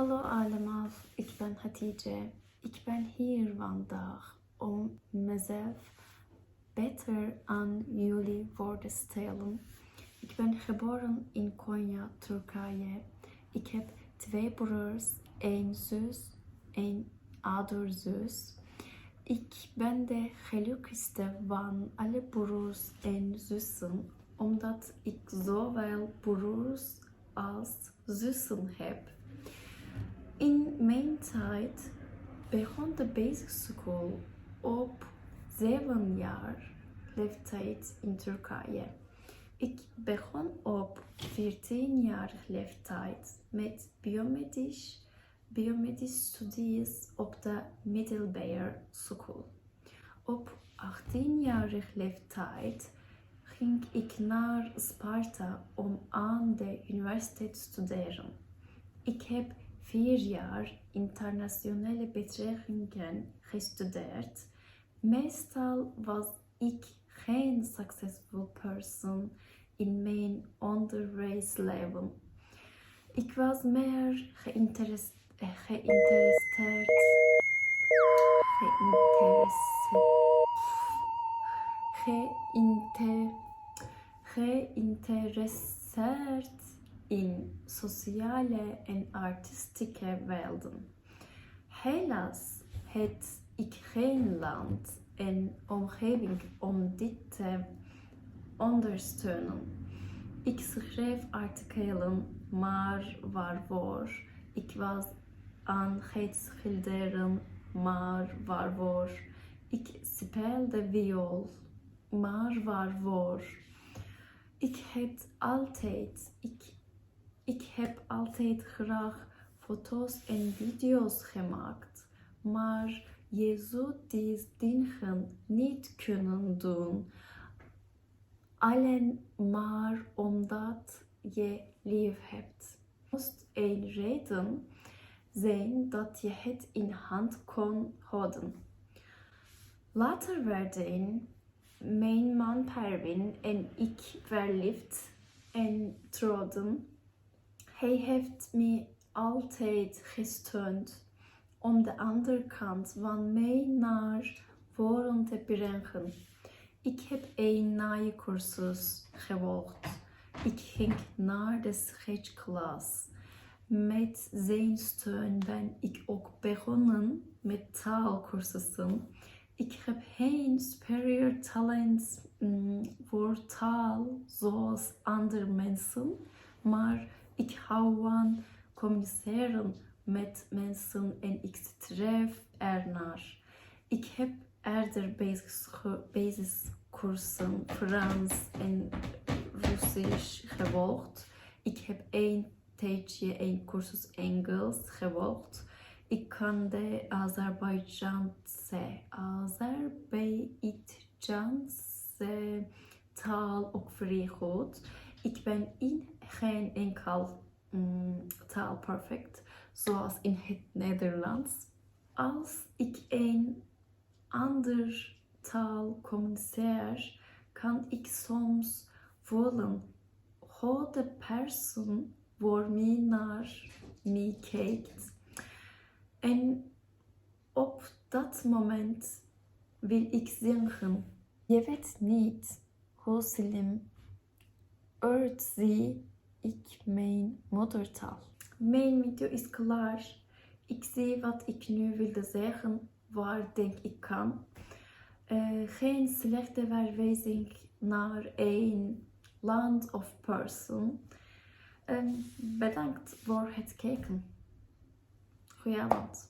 Hallo allemaal, ik ben Hatice. Ik ben hier vandaag om mezelf beter aan jullie voor te stellen. Ik ben geboren in Konya, Turkije. Ik heb twee broers, één zus, één ouder zus. Ik ben de gelukkigste van alle broers en zussen, omdat ik zowel broers als zussen heb. In mijn tijd begon de basic school op 7 jaar leeftijd in Turkije. Ik begon op 14 jaar leeftijd met biomedisch, biomedisch studies op de middelbare school. Op 18-jarige leeftijd ging ik naar Sparta om aan de universiteit te studeren. Ik heb vier jaar internationale betrekkingen gestudeerd. Meestal was ik geen succesvol person in mijn onderwijsleven. Ik was meer eh, geïnteresseerd, geïnteresseerd, geïnter, geïnteresseerd in sociale en artistieke velden. Helaas het ik geen land en omgeving om dit te ondersteunen. Ik schreef artikelen, maar waarvoor? Ik was aan het schilderen, maar waarvoor? Ik speelde viool, maar waarvoor? Ik heb altijd, ik, ik heb altijd graag foto's en video's gemaakt, maar je zult die dingen niet kunnen doen. Alleen maar omdat je lief hebt. Moest een reden zijn dat je het in hand kon houden. Later werden mijn man Pervin en ik verliefd en trouwden. Hij heeft me altijd gesteund om de andere kant van mij naar voren te brengen. Ik heb een naaikursus gevolgd. Ik ging naar de sketchklas. Met zijn steun ben ik ook begonnen met taalkursussen. Ik heb geen superior talent mm, voor taal zoals andere mensen, maar ik hou van communiceren met mensen en ik streef ernaar. Ik heb eerder basiscursussen Frans en Russisch gevolgd. Ik heb een tijdje een cursus Engels gevolgd. Ik kan de Azerbeidjanse, Azerbeidjanse taal ook vrij goed. Ik ben in geen enkel mm, taal perfect, zoals in het Nederlands. Als ik een ander taal communiceer, kan ik soms voelen hoe de persoon voor mij naar mij kijkt. En op dat moment wil ik zeggen, je weet niet hoe slim zie ik mijn moedertaal. Mijn video is klaar. Ik zie wat ik nu wilde zeggen, waar denk ik kan. Uh, geen slechte verwijzing naar een land of person. Um, bedankt voor het kijken. Goedenavond.